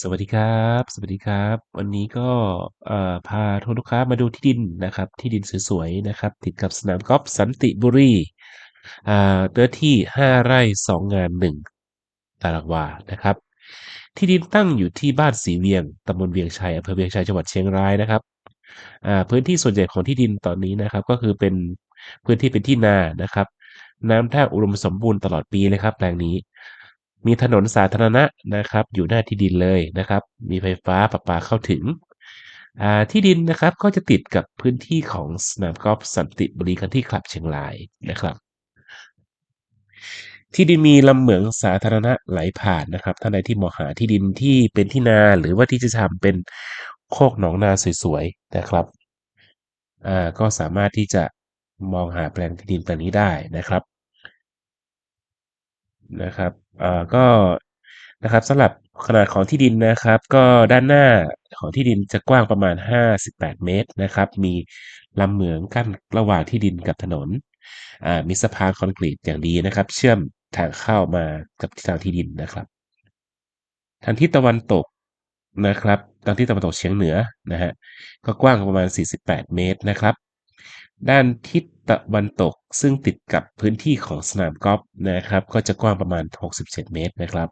สวัสดีครับ สวัสดีครับ วันนี้ก็พาทุกลูกค้ามาดูที่ดินนะครับ ที่ดินสวยๆนะครับ ติดกับสนามกอล์ฟสันติบุรีอ่าเนื้อที่ 5 ไร่ 2 งาน 1 ตารางวานะครับ ที่ดินตั้งอยู่ที่บ้านศรีเวียงตำบลเวียงชัยอำเภอเวียงชัยจังหวัดเชียงรายนะครับอ่าพื้นที่ส่วนใหญ่ของที่ดินตอนนี้นะครับ ก็คือเป็นพื้นที่เป็นที่นานะครับ น้ำท่าอุดมสมบูรณ์ตลอดปีเลยครับแปลงนี้ มีถนนสาธารณะนะครับ อยู่หน้าที่ดินเลยนะครับ มีไฟฟ้าประปาเข้าถึงที่ดินนะครับก็จะติดกับพื้นที่ของสนามกอล์ฟสันติบุรี Country Club เชียงรายนะครับ ที่ดินมีลำเหมืองสาธารณะไหลผ่านนะครับท่านใดที่มองหาที่ดินที่เป็นที่นาหรือว่าที่จะทำเป็นโคกหนองนาสวยๆนะครับก็สามารถที่จะมองหาแปลงที่ดินแปลงนี้ได้นะครับ นะครับอ่าก็นะครับสำหรับขนาดของที่ดินนะครับ ก็ด้านหน้าของที่ดินจะกว้างประมาณ 58 เมตรนะครับ มีลำเหมืองกั้นระหว่างที่ดินกับถนนอ่ามีสะพานคอนกรีตอย่างดีนะครับ เชื่อมทางเข้ามากับทางที่ดินนะครับทางทิศตะวันตกนะครับทางทิศตะวันตกเฉียงเหนือนะครับก็กว้างประมาณ 48 เมตรนะครับ ด้านทิศ ตะวันตก ซึ่งติดกับพื้นที่ของสนามกอล์ฟนะครับ ก็จะกว้างประมาณ 67 เมตรนะครับ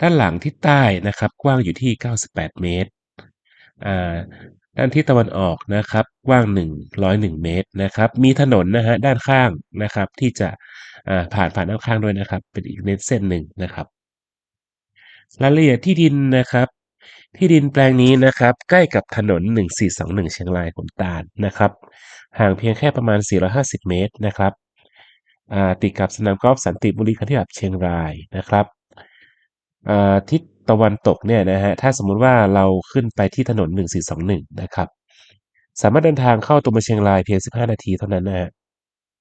ด้านหลังทิศใต้นะครับ กว้างอยู่ที่ 98 เมตรด้านทิศตะวันออกนะครับ กว้าง 101 เมตรนะครับ มีถนนนะครับด้านข้างนะครับ ที่จะผ่านผ่านด้านข้างด้วยนะครับ เป็นอีกเส้นหนึ่งนะครับรายละเอียดที่ดินนะครับ ที่ดินแปลงนี้นะครับ ใกล้กับถนน 1421 เชียงรายขุนตาลนะครับ ห่างเพียงแค่ประมาณ 450 เมตรนะครับติดกับสนามกอล์ฟสันติบุรี Country Club เชียงรายนะครับทิศตะวันตกเนี่ยนะครับถ้าสมมุติว่าเราขึ้นไปที่ถนน 1421 นะครับ สามารถเดินทางเข้าตัวเมืองเชียงรายเพียง 15 นาทีเท่านั้นนะครับ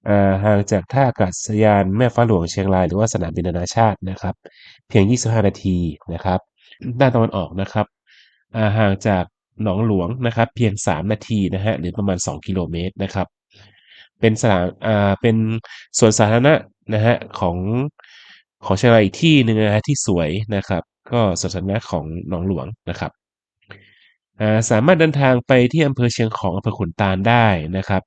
อ่าห่างจากท่าอากาศยานแม่ฟ้าหลวงเชียงรายหรือว่าสนามบินนานาชาตินะครับ เพียง 25 นาทีนะครับ ด้านตะวันออกนะครับ ห่างจากหนองหลวงนะครับ เพียง 3 นาทีนะครับหรือประมาณ 2 กิโลเมตรนะครับ เป็นสนามอ่าเป็นสวนสาธารณะนะครับของของเชียงรายอีกที่หนึ่งนะครับที่สวยนะครับ ก็สวนสาธารณะของหนองหลวงนะครับอ่าสามารถเดินทางไปที่อำเภอเชียงของอำเภอขุนตาลได้นะครับ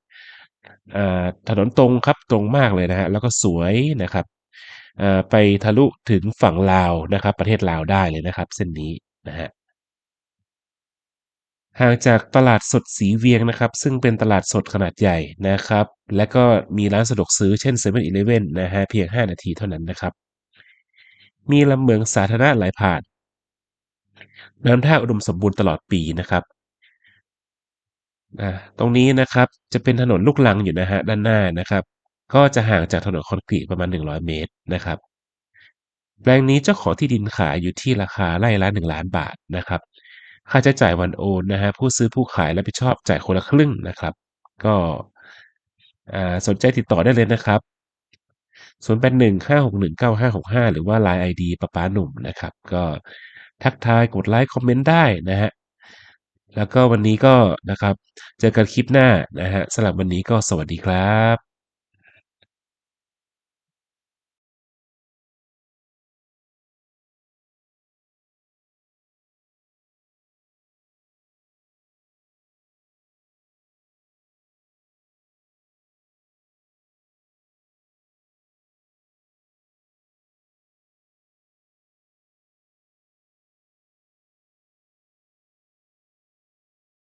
อ่าถนนตรงครับตรงมากเลยนะครับแล้วก็สวยนะครับอ่าไปทะลุถึงฝั่งลาวนะครับ ประเทศลาวได้เลยนะครับ เส้นนี้นะครับ ห่างจากตลาดสดศรีเวียงนะครับ ซึ่งเป็นตลาดสดขนาดใหญ่นะครับ และก็มีร้านสะดวกซื้อเช่นเซเว่นอีเลฟเว่นนะครับเพียง 5 นาทีเท่านั้นนะครับ มีลำเมืองสาธารณะไหลผ่าน น้ำท่าอุดมสมบูรณ์ตลอดปีนะครับตรงนี้นะครับจะเป็นถนนลูกรังอยู่นะครับด้านหน้านะครับ ก็จะห่างจากถนนคอนกรีตประมาณ 100 เมตรนะครับ แปลงนี้เจ้าของที่ดินขายอยู่ที่ราคาไร่ละ1ล้านบาทนะครับ ค่าใช้จ่ายวันโอนนะครับผู้ซื้อผู้ขายรับผิดชอบจ่ายคนละครึ่งนะครับ ก็สนใจติดต่อได้เลยนะครับ 0815619565 หรือว่า LINE ID ป๊าป๊าหนุ่มนะครับ ก็ทักทายกดไลก์คอมเมนต์ได้นะครับแล้วก็วันนี้ก็นะครับ เจอกันคลิปหน้านะครับสำหรับวันนี้ก็สวัสดีครับ